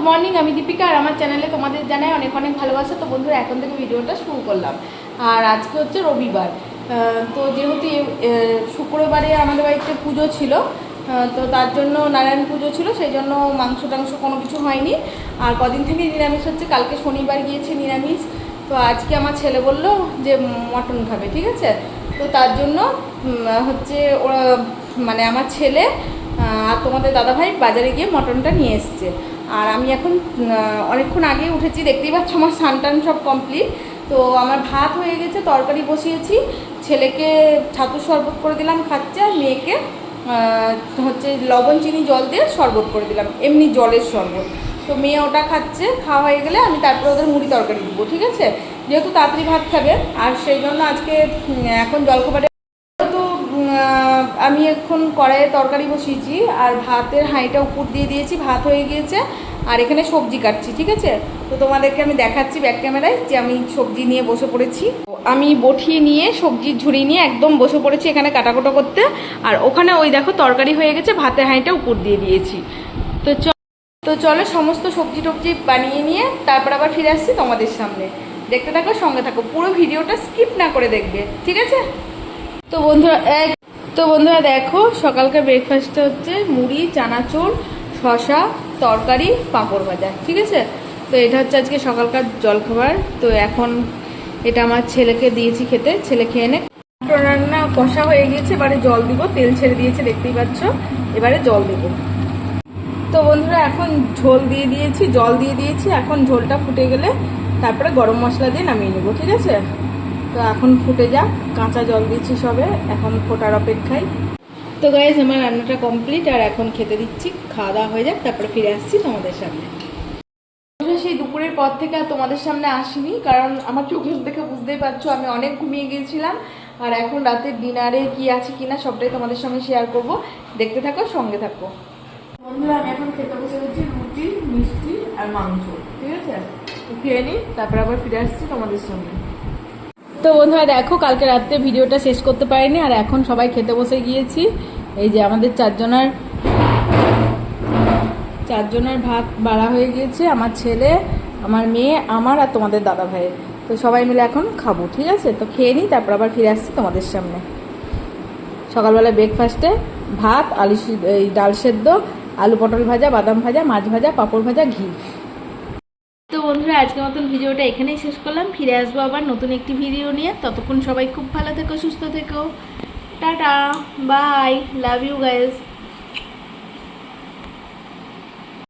Good morning আমি দীপিকা আর আমার চ্যানেলে তোমাদের জানাই অনেক অনেক ভালোবাসা। তো বন্ধুরা, এখন থেকে ভিডিওটা শুরু করলাম। আর আজকে হচ্ছে রবিবার। তো যেহেতু শুক্রবারে আমাদের বাড়িতে পুজো ছিল তো তার জন্য নারায়ণ পুজো ছিল, সেই জন্য মাংস টাংস কোনো কিছু হয়নি। আর কদিন থেকে নিরামিষ হচ্ছে, কালকে শনিবার গিয়েছে নিরামিষ। তো আজকে আমার ছেলে বলল যে মটন খাবে, ঠিক আছে? তো তার জন্য হচ্ছে ওরা মানে আমার ছেলে আর তোমাদের দাদাভাই বাজারে গিয়ে মটনটা নিয়ে এসছে। আর আমি এখন অনেকক্ষণ আগে উঠেছি, দেখতেই পাচ্ছ আমার সানটান সব কমপ্লিট তো আমার ভাত হয়ে গেছে, তরকারি বসিয়েছি, ছেলেকে ছাতু শরবত করে দিলাম খাচ্ছে আর মেয়েকে হচ্ছে লবণ, চিনি, জল দিয়ে শরবত করে দিলাম, এমনি জলের শরবত। তো মেয়ে ওটা খাচ্ছে, খাওয়া হয়ে গেলে আমি তারপরে ওদের মুড়ি তরকারি দিব, ঠিক আছে? যেহেতু তাড়াতাড়ি ভাত খাবে, আর সেই জন্য আজকে এখন জলখাবারে আমি এখন কড়াইয়ে তরকারি বসিয়েছি, আর ভাতের হাঁড়িটা উপর দিয়ে দিয়েছি, ভাত হয়ে গিয়েছে, আর এখানে সবজি কাটছি, ঠিক আছে? তো তোমাদেরকে আমি দেখাচ্ছি ব্যাক ক্যামেরায় যে আমি সবজি নিয়ে বসে পড়েছি। আমি বঠিয়ে নিয়ে সবজির ঝুড়ি নিয়ে একদম বসে পড়েছি এখানে কাটাকুটো করতে, আর ওখানে ওই দেখো তরকারি হয়ে গেছে, ভাতের হাঁড়িটা উপর দিয়ে দিয়েছি। তো তো চলো সমস্ত সবজি টবজি বানিয়ে নিয়ে তারপর আবার ফিরে আসছি তোমাদের সামনে। দেখতে থাকো, সঙ্গে থাকো, পুরো ভিডিওটা স্কিপ না করে দেখবে, ঠিক আছে? তো বন্ধুরা তো বন্ধুরা দেখো সকালকার ব্রেকফাস্টটা হচ্ছে মুড়ি, চানাচুর শশা তরকারি, পাঁপড় ভাজা, ঠিক আছে? তো এটা হচ্ছে আজকে সকালকার জলখাবার। তো এখন এটা আমার ছেলেকে দিয়েছি খেতে, ছেলে খেয়ে নে। রান্না কষা হয়ে গিয়েছে, এবারে জল দিব, তেল ছেড়ে দিয়েছে, দেখতেই পাচ্ছ। এবারে জল দেবো। তো বন্ধুরা, এখন ঝোল দিয়ে দিয়েছি, জল দিয়ে দিয়েছি, এখন ঝোলটা ফুটে গেলে তারপরে গরম মশলা দিয়ে নামিয়ে নেব, ঠিক আছে? তো এখন ফুটে যাক, কাঁচা জল দিচ্ছি সবে, এখন ফোটার অপেক্ষায়। তো গাইজ আমার রান্নাটা কমপ্লিট আর এখন খেতে দিচ্ছি, খাওয়া দাওয়া হয়ে যাক, তারপরে ফিরে আসছি তোমাদের সামনে। সেই দুপুরের পর থেকে আর তোমাদের সামনে আসিনি, কারণ আমার চোখের দেখে বুঝতেই পারছ, আমি অনেক ঘুমিয়ে গিয়েছিলাম, আর এখন রাতের ডিনারে কি আছে কিনা সবটাই তোমাদের সঙ্গে শেয়ার করব। দেখতে থাকো, সঙ্গে থাকো। বন্ধুরা, আমি এখন খেতে বসে গেছি রুটি, মিষ্টি আর মাংস, ঠিক আছে? খেয়ে নিই তারপর আবার ফিরে আসছি তোমাদের সঙ্গে তো বন্ধুরা দেখো, কালকে রাত্রে ভিডিওটা শেষ করতে পারিনি, আর এখন সবাই খেতে বসে গিয়েছি। এই যে আমাদের চারজনার, চারজনের ভাত বাড়া হয়ে গিয়েছে, আমার ছেলে, আমার মেয়ে, আমার আর তোমাদের দাদা ভাইয়ের তো সবাই মিলে এখন খাব, ঠিক আছে? তো খেয়ে নিই, তারপর আবার ফিরে আসছি তোমাদের সামনে। সকালবেলা ব্রেকফাস্টে ভাত, আলু এই ডাল সেদ্ধ, আলু পটল ভাজা, বাদাম ভাজা, মাছ ভাজা, পাঁপড় ভাজা, ঘি। বন্ধুরা, আজকের মতন ভিডিওটা এখানেই শেষ করলাম। ফিরে আসব আবার নতুন একটি ভিডিও নিয়ে। ততক্ষণ সবাই খুব ভালো থেকো, সুস্থ থেকো। Tata, bye, love you guys